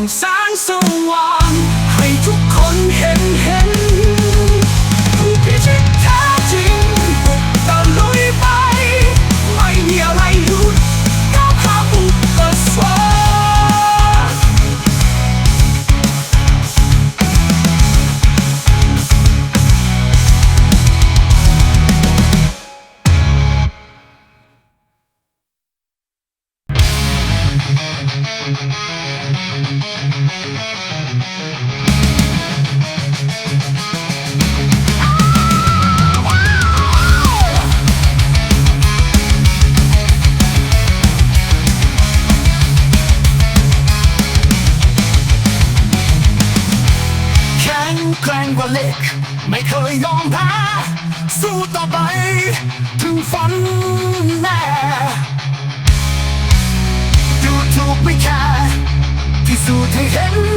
狂想送往。 สู้ต่อไป ถึงฝันแน่ดูถูกไม่แค่ที่สู้น์ให้เห็น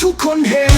ทุกคนเฮ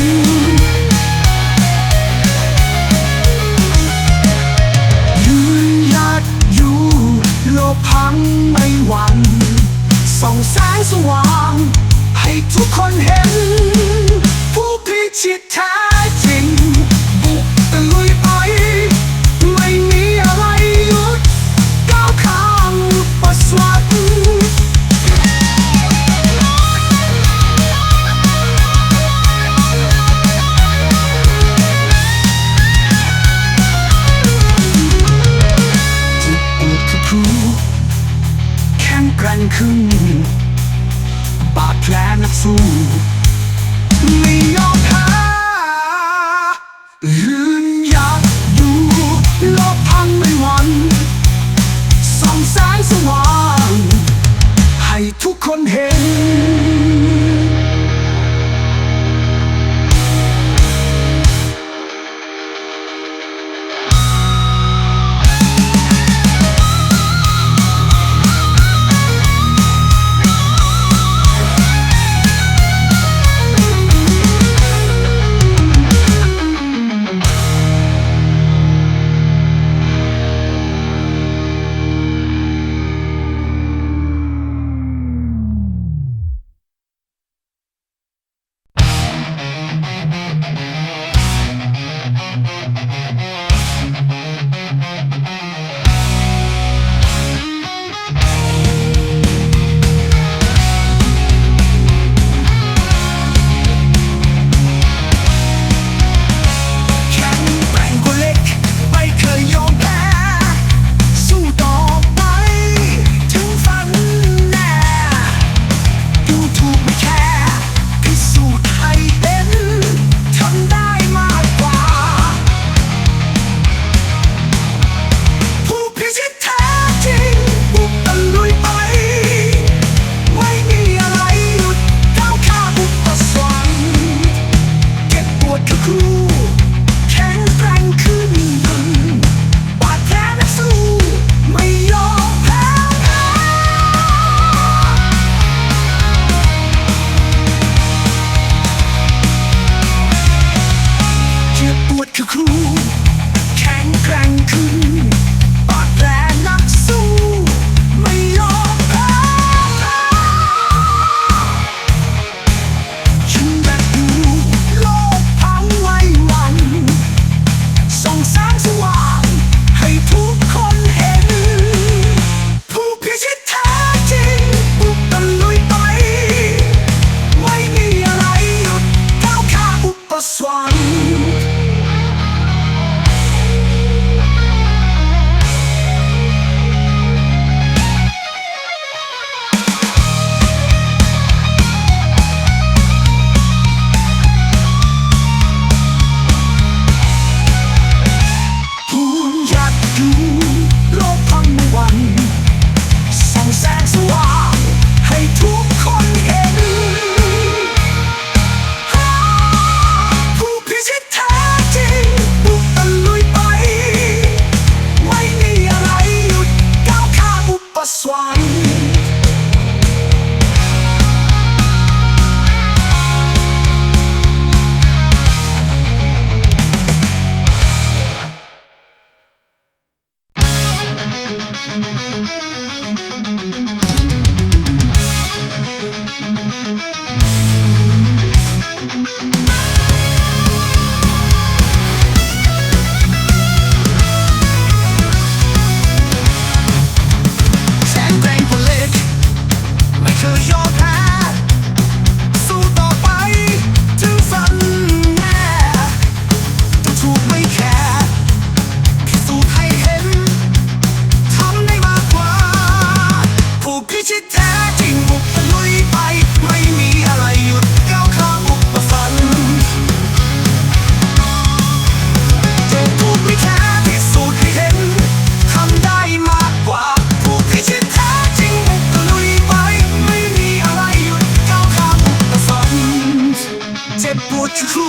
ดชู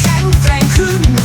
แข็งแกร่งขึ้น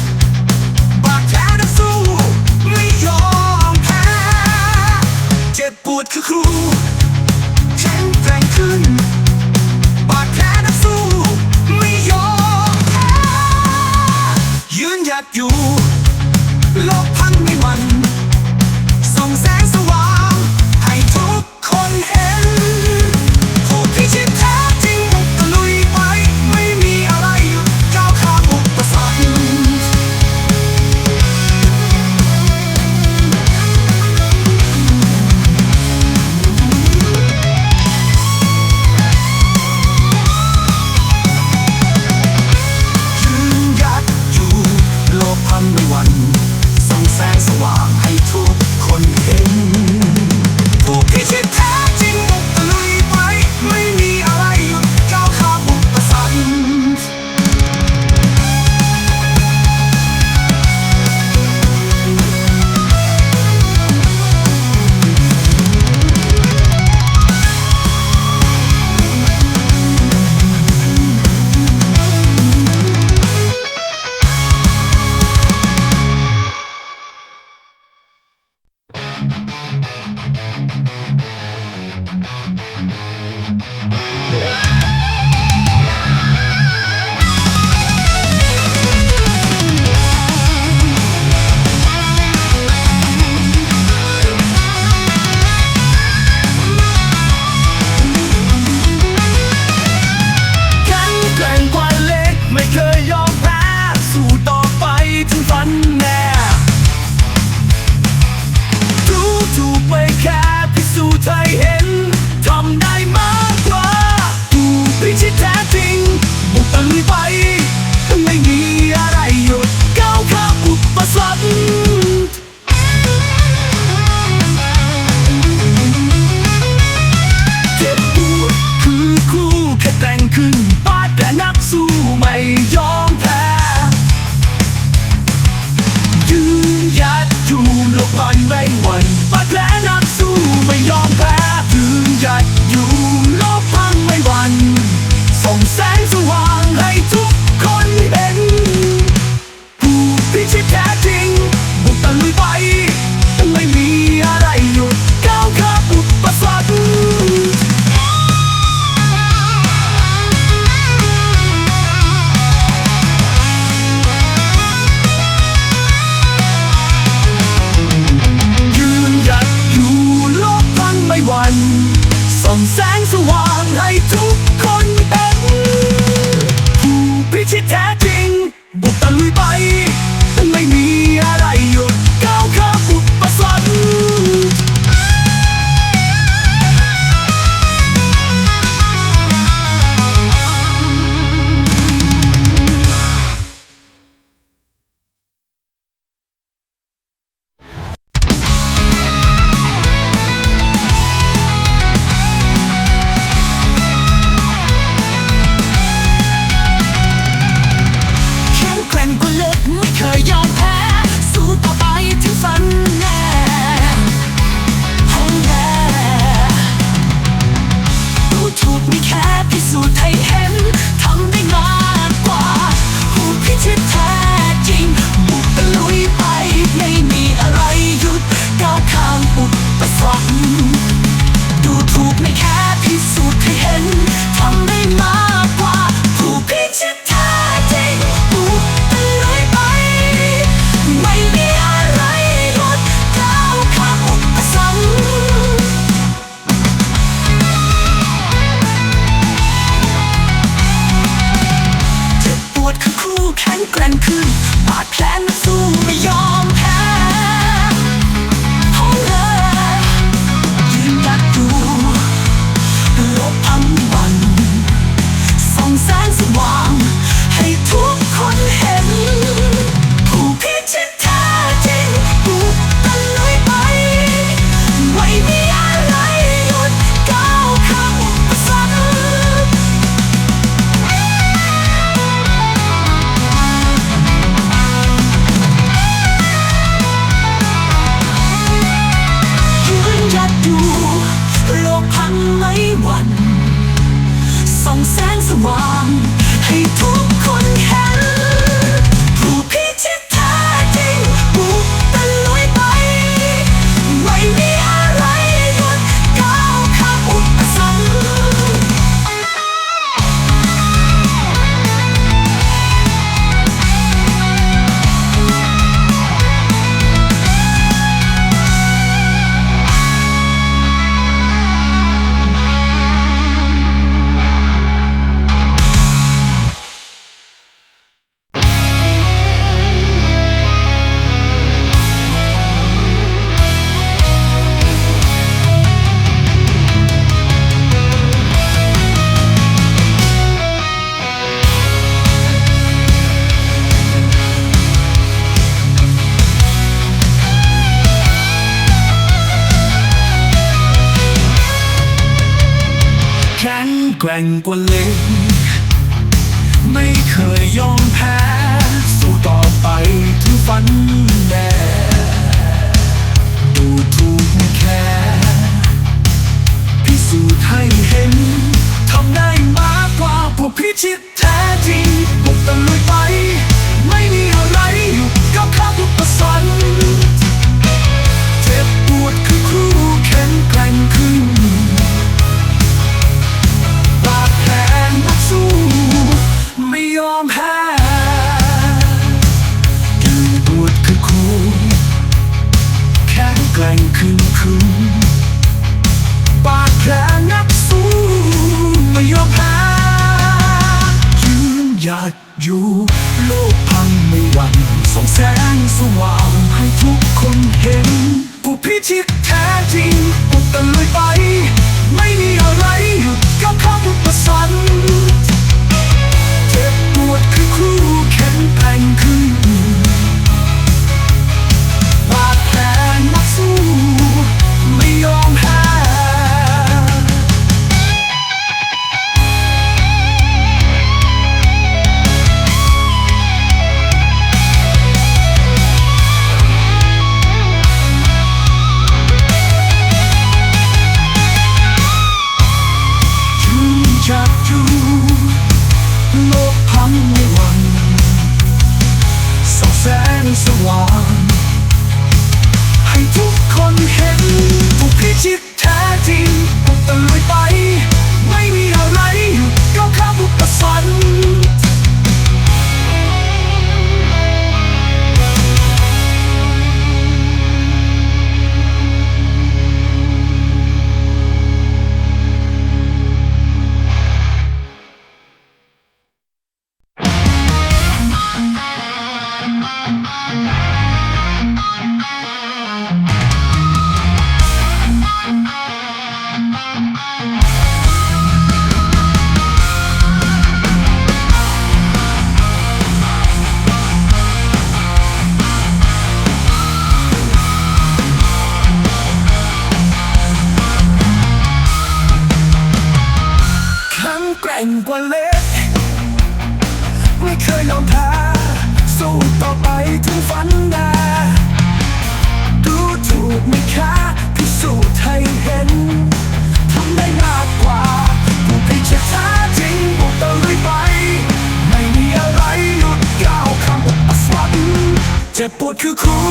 จ็บปวดคือคู่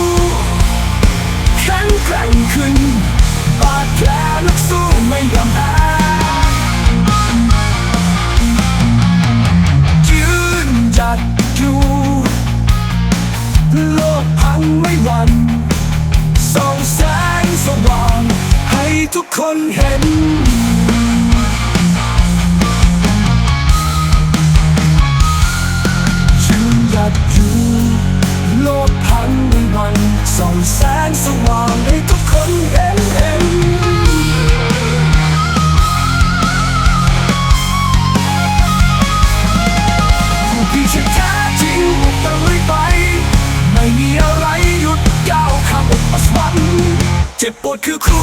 แข็งแกร่งขึ้นบาดแผลนักสู้ไม่ยอมแพ้ยืนหยัดอยู่โลกพังไม่หวั่นส่องแสงสว่างให้ทุกคนเห็น มันส่องแสงสว่างให้ทุกคนเห็นเห็นผู้พิชิตแท้จริงบุกตะลุยไป ไม่มีอะไรหยุดก้าวข้ามอุปสรรคเจ็บปวดคือครู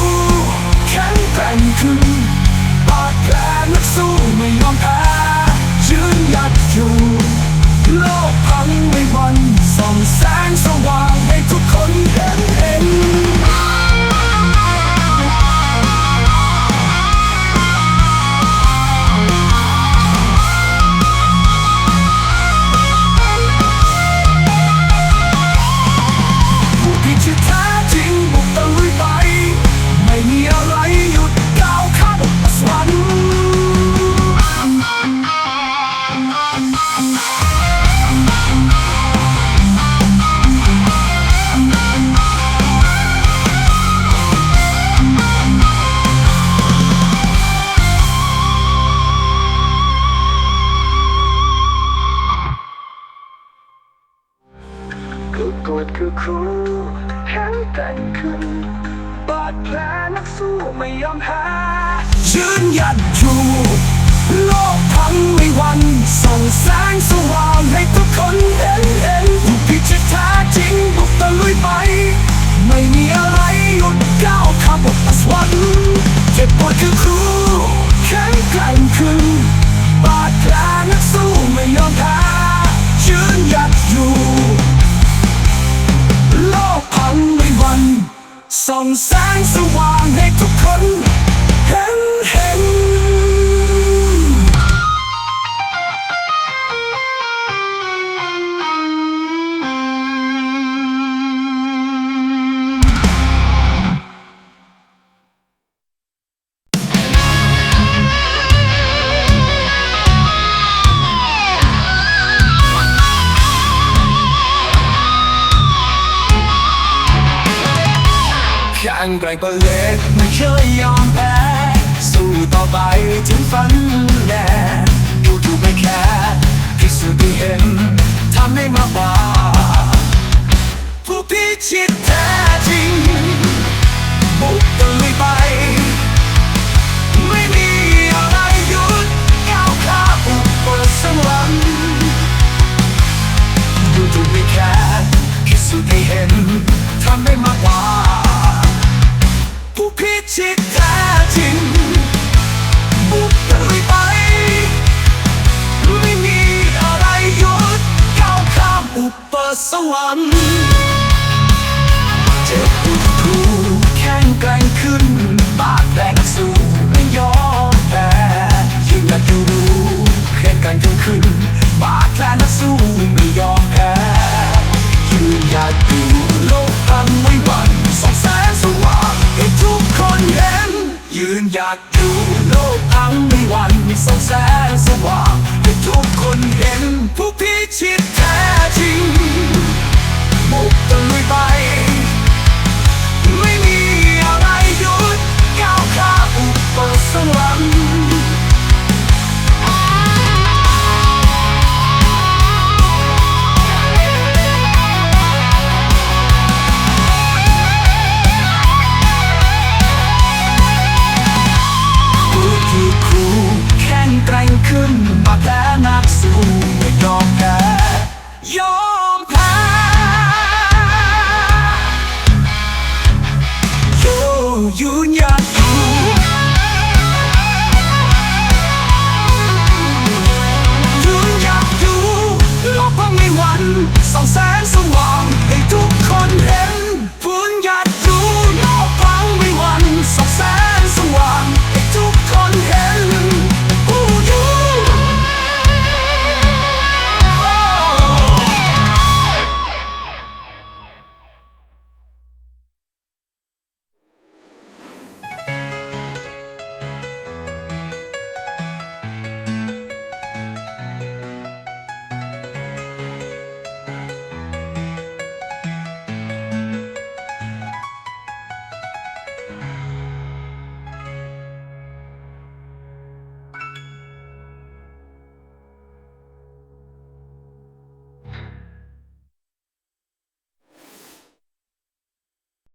แข็งแกร่งคือบาดแผลนักสู้ไม่ยอมแพ้ยืนหยัดอยู่ โลกพังไม่วันส่องแสงสว่าง